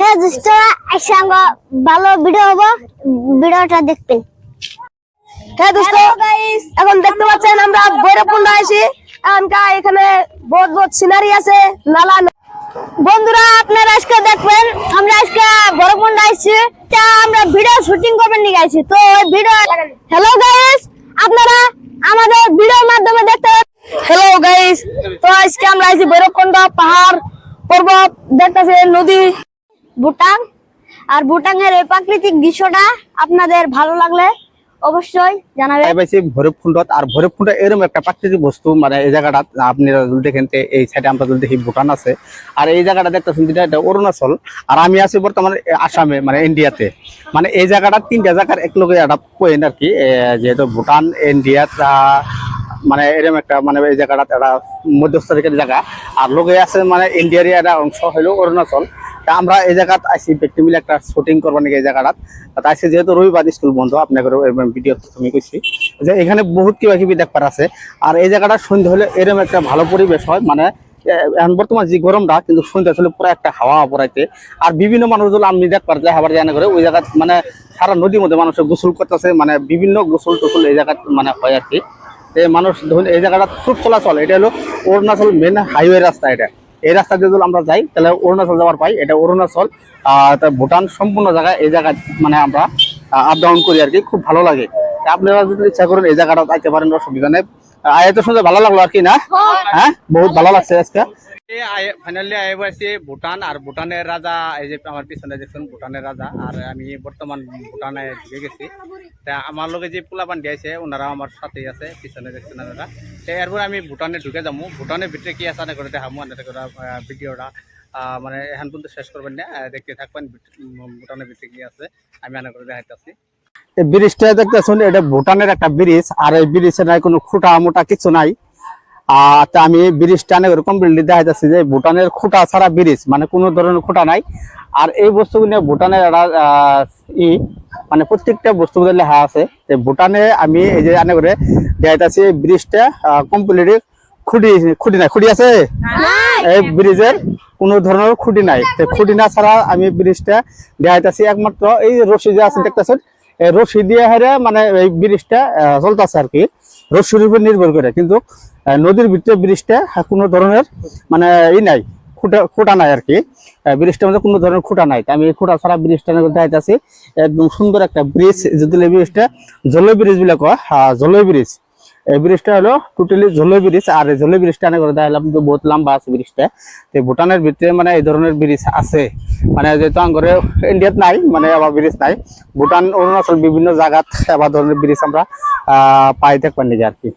হ্যাঁ দোস্তরা একসঙ্গে ভালো ভিডিও হব ভিডিওটা দেখবেন হ্যাঁ দোস্ত এখন দেখতে পাচ্ছেন আমরা ভৈরবকুণ্ড আছি এখনকার এখানে বহুত বহুত সিনারি আছে নালা বন্ধুরা আপনারা আজকে দেখবেন আমরা আজকে বড়কুন্ড আসছি তা আমরা ভিডিও শুটিং করবেন নিয়ে গেছি তো ওই ভিডিও হ্যালো গাইস আপনারা আমাদের ভিডিওর মাধ্যমে দেখতে হ্যালো গাইস তো আজকে আমরা আছি ভৈরবকুণ্ড পাহাড় পর্বত দেখতেছে নদী। ভুটান। আর ভুটানের এই প্রাকৃতিক দৃশ্যটা আপনাদের ভালো লাগলে অবশ্যই জানাবেন। পাইছি ভৈরবকুণ্ডত, আর ভৈরবকুণ্ড এরকম একটা প্রাকৃতিক বস্তু মানে এই জায়গাটা আপনারা যদি দেখেন এই সাইডে আমরা যদি দেখি ভুটান আছে, আর এই জায়গাটা দেখতেছেন যেটা, এটা অরুণাচল, আর আমি আছি বর্তমানে আসামে মানে ইন্ডিয়াতে। মানে এই জায়গাটা তিনটা জায়গার এক লগে একটা পয়েন্ট আর কি যেহেতু ভুটান, ইন্ডিয়া মানে এরকম একটা মানে এই জায়গাটা একটা মধ্যস্থলিকের জায়গা। আর লগে আছে মানে ইন্ডিয়ারই একটা অংশ হলো অরুণাচল। আমরা এই জায়গাত আইসি ব্যক্তি মিলে একটা শুটিং করবার নাকি এই জায়গাটাত তা আইসি যেহেতু রবিবার স্কুল বন্ধ আপনাদের ভিডিও তুমি কইছি। যে এখানে বহুত কিবা কিবি দেখবার আছে। আর এই জায়গাটা সন্ধ্যা হলে এরকম একটা ভালো পরিবেশ হয় মানে এখন বর্তমান যে গরমটা, কিন্তু সন্ধ্যা হলে পুরো একটা হাওয়া পড়াইতে। আর বিভিন্ন মানুষগুলো আমি দেখবার যায় আবার জানা করে, ওই জায়গায় মানে সারা নদীর মধ্যে মানুষ গোসল করতেছে মানে বিভিন্ন গোসল টোসল এই জায়গায় মানে হয় আর কি মানুষ ধরুন, এই জায়গাটা খুব চলাচল, এটা হলো অরুণাচল মেন হাইওয়ে রাস্তা এটা। এই রাস্তা দিয়ে যদি আমরা যাই তাহলে অরুণাচল যাওয়ার পাই। এটা অরুণাচল ভুটান সম্পূর্ণ জায়গা এই জায়গায় মানে আমরা আপ ডাউন করি আর কি খুব ভালো লাগে। আপনারা যদি ইচ্ছা করেন এই জায়গাটা আইতে পারেন অসুবিধা নেই। আয় তো শুনতে ভালো লাগল আর কি না? হ্যাঁ? বহুত ভালো লাগছে আজকে। ফাইনালি আই পাইছি ভুটান আর ভুটানের রাজা এই যে আমার পিছনে দেখছেন ভুটানের রাজা আর আমি বর্তমান ভুটানে ঢুকে গেছি। তা আমার লগে যে পোলাপান দিয়েছে ওনারা আমার সাথেই আছে পিছনে দেখছেন ওনারা তো এরপর আমি ভুটানে ঢুকে যাব ভুটানের ভিতরে কি আছে না করে দেখাবো করে ভিডিওটা মানে এখন পর্যন্ত শেষ করবেন না দেখতে থাকবেন ভুটানের ভিতরে কি আছে, আমি আনা করে দেখাইতেছি। এই ব্রিজটা দেখতেছেন এটা ভুটানের একটা ব্রিজ আর এই ব্রিজের নাই কোনো খুঁটা মোটা কিছু নাই। তা আমি ব্রিজ টানে ওরকম বিল্ডিং দেখা যাচ্ছে যে ভুটানের খুঁটা ছাড়া ব্রিজ মানে কোনো ধরনের খুঁটা নাই। আর এই বস্তুগুলো ভুটানের ই মানে প্রত্যেকটা বস্তু লেখা আছে। যে ভুটানে আমি এই যে আনে করে দেখাইতেছি এই ব্রিজটা কমপ্লিট খুঁটি খুঁটি নাই। খুঁটি আছে? এই ব্রিজের কোনো ধরনের খুঁটি নাই। তো খুঁটি না ছাড়া আমি ব্রিজটা দেখাইতেছি একমাত্র এই রশি যে আছে দেখতেছেন? রশি দিয়ে হারে মানে এই ব্রিজটা চলতেছে আর কি। রশির উপর নির্ভর করে, কিন্তু নদীর ভিতরে ব্রিজটা কোনো ধরনের মানে ই নাই, খুঁটা খুঁটা নাই আর কি। ব্রিজটার মধ্যে কোনো ধরনের খুঁটা নাই। আমি এই খুঁটা ছাড়া ব্রিজটা দেখাইতেছি একদম সুন্দর একটা ব্রিজ, যদি ব্রিজটা জলীয় ব্রিজ বলে কয় জলীয় ব্রিজ। এই ব্রিজটা হলো টোটালি ঝোলে ব্রিজ, আর এই ঝোলে ব্রিজটা করে দেখালাম যে বহুত লম্বা আছে ব্রিজটা। তো ভুটানের ভিতরে মানে এই ধরনের ব্রিজ আছে। মানে যেহেতু আঙ্গরে ইন্ডিয়াত নাই মানে আবার ব্রিজ নাই, ভুটান, অরুণাচল বিভিন্ন জায়গাত এবার ধরনের ব্রিজ আমরা পাই থাকবেন নিজে আর কি।